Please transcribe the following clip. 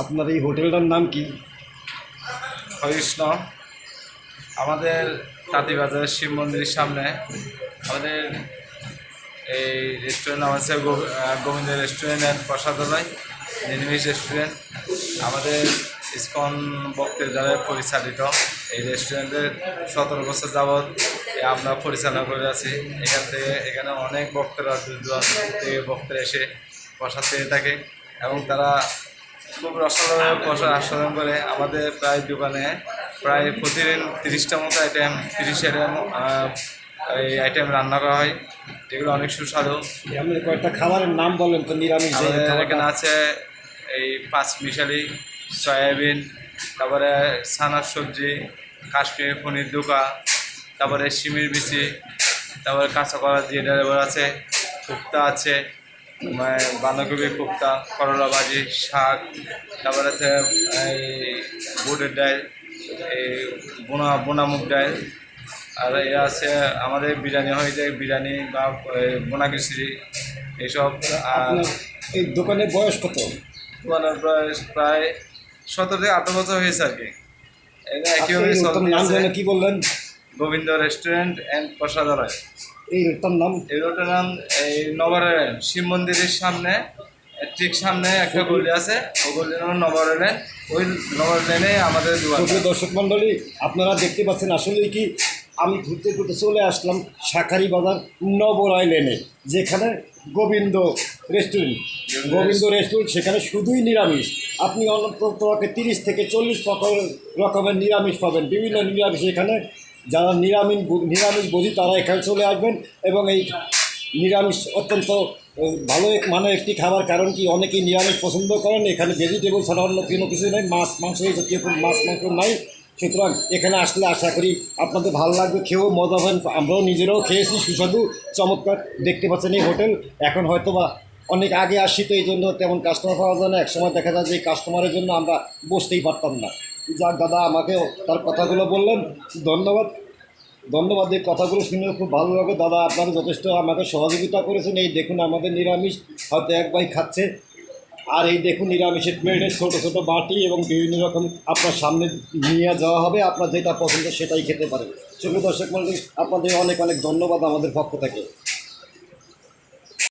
আপনার এই হোটেলটার নাম কি? হরিষ্ণ আমাদের তাঁতিবাজার শিব মন্দিরের সামনে। আমাদের এই রেস্টুরেন্ট নাম আছে গোবিন্দ রেস্টুরেন্ট অ্যান্ড প্রসাদালয় নিরামিষ রেস্টুরেন্ট আমাদের ইস্কন ভক্তের দ্বারা পরিচালিত এই রেস্টুরেন্টের সতেরো বছর যাবৎ আমরা পরিচালনা করে আছি। এখান থেকে এখানে অনেক ভক্তরা দূর দূরান্ত থেকে ভক্তরা এসে প্রসাদ পেয়ে থাকে এবং তারা খুব রসালো প্রসাদ আস্বাদন করে আমাদের প্রায় দোকানে প্রায় প্রতিদিন তিরিশটা মতো আইটেম তিরিশ আইটেম এই আইটেম রান্না করা হয় যেগুলো অনেক সুস্বাদু। আপনি কয়েকটা খাবারের নাম বলেন তো নিরামিষ এখানে আছে এই পাঁচ মিশালি সয়াবিন তারপরে ছানার সবজি কাশ্মীর পনির দুকা তারপরে শিমির বিচি তারপরে কাঁচা কলা দিয়ে ড্রাইভার আছে কুপ্তা আছে বাঁধাকপি কুপ্তা করলা ভাজি শাক তারপরে আছে এই বুটের ডাল এই বোনা বোনা মুগ ডাল আর এ আছে আমাদের বিরিয়ানি হয়ে যায় বিরিয়ানি বা বোনা খিচুড়ি এইসব আর এই দোকানের বয়স কত? দোকানের বয়স প্রায় সতেরো থেকে আঠারো বছর হয়েছে আর কি। একইভাবে কি বললেন? গোবিন্দ রেস্টুরেন্ট অ্যান্ড প্রসাদালয় এই রোডটার নাম? এই রোডটার নাম এই নবরেলেন শিব মন্দিরের সামনে ঠিক সামনে একটা গলি আছে। ওই গলির নাম নবরেলেন ওই নবরেলেনে আমাদের দর্শক মণ্ডলী আপনারা দেখতে পাচ্ছেন আসলে কি আমি ঘুরতে ঘুরতে চলে আসলাম শাকারি বাজার নবরায় লেনে যেখানে গোবিন্দ রেস্টুরেন্ট গোবিন্দ রেস্টুরেন্ট সেখানে শুধুই নিরামিষ। আপনি অন্তত তিরিশ থেকে চল্লিশ রকমের নিরামিষ পাবেন। বিভিন্ন নিরামিষ এখানে যারা নিরামিষ নিরামিষ বুঝি তারা এখানে চলে আসবেন এবং এই নিরামিষ অত্যন্ত ভালো এক মানের একটি খাবার, কারণ কি অনেকেই নিরামিষ পছন্দ করেন, এখানে ভেজিটেবল ছাড়া অন্য কোনো কিছু নেই, মাছ, মাংস এই জাতীয় মাছ, মাংস নাই। সুতরাং এখানে আসলে আশা করি আপনাদের ভালো লাগবে, খেয়েও মজা হবেন আমরাও নিজেরাও খেয়েছি, সুস্বাদু, চমৎকার, দেখতে পাচ্ছেন এই হোটেল। এখন হয়তো বা অনেক আগে আসি তো এই জন্য তেমন কাস্টমার পাওয়া যায় না এক সময় দেখা যায় যে কাস্টমারের জন্য আমরা বসতেই পারতাম না। যাক, দাদা আমাকে তার কথাগুলো বললেন। ধন্যবাদ। ধন্যবাদ, এই কথাগুলো শুনে খুব ভালো লাগে। দাদা, আপনারা যথেষ্ট আমাকে সহযোগিতা করেছেন। এই দেখুন, আমাদের নিরামিষ হয়তো এক ভাই খাচ্ছে। আর এই দেখুন, নিরামিষের প্লেটে ছোটো ছোটো বাটি এবং বিভিন্ন রকম আপনার সামনে নিয়ে যাওয়া হবে। আপনার যেটা পছন্দ সেটাই খেতে পারেন। সেগুলো দর্শক মন্ডলী আপনাদের অনেক অনেক ধন্যবাদ আমাদের পক্ষ থেকে।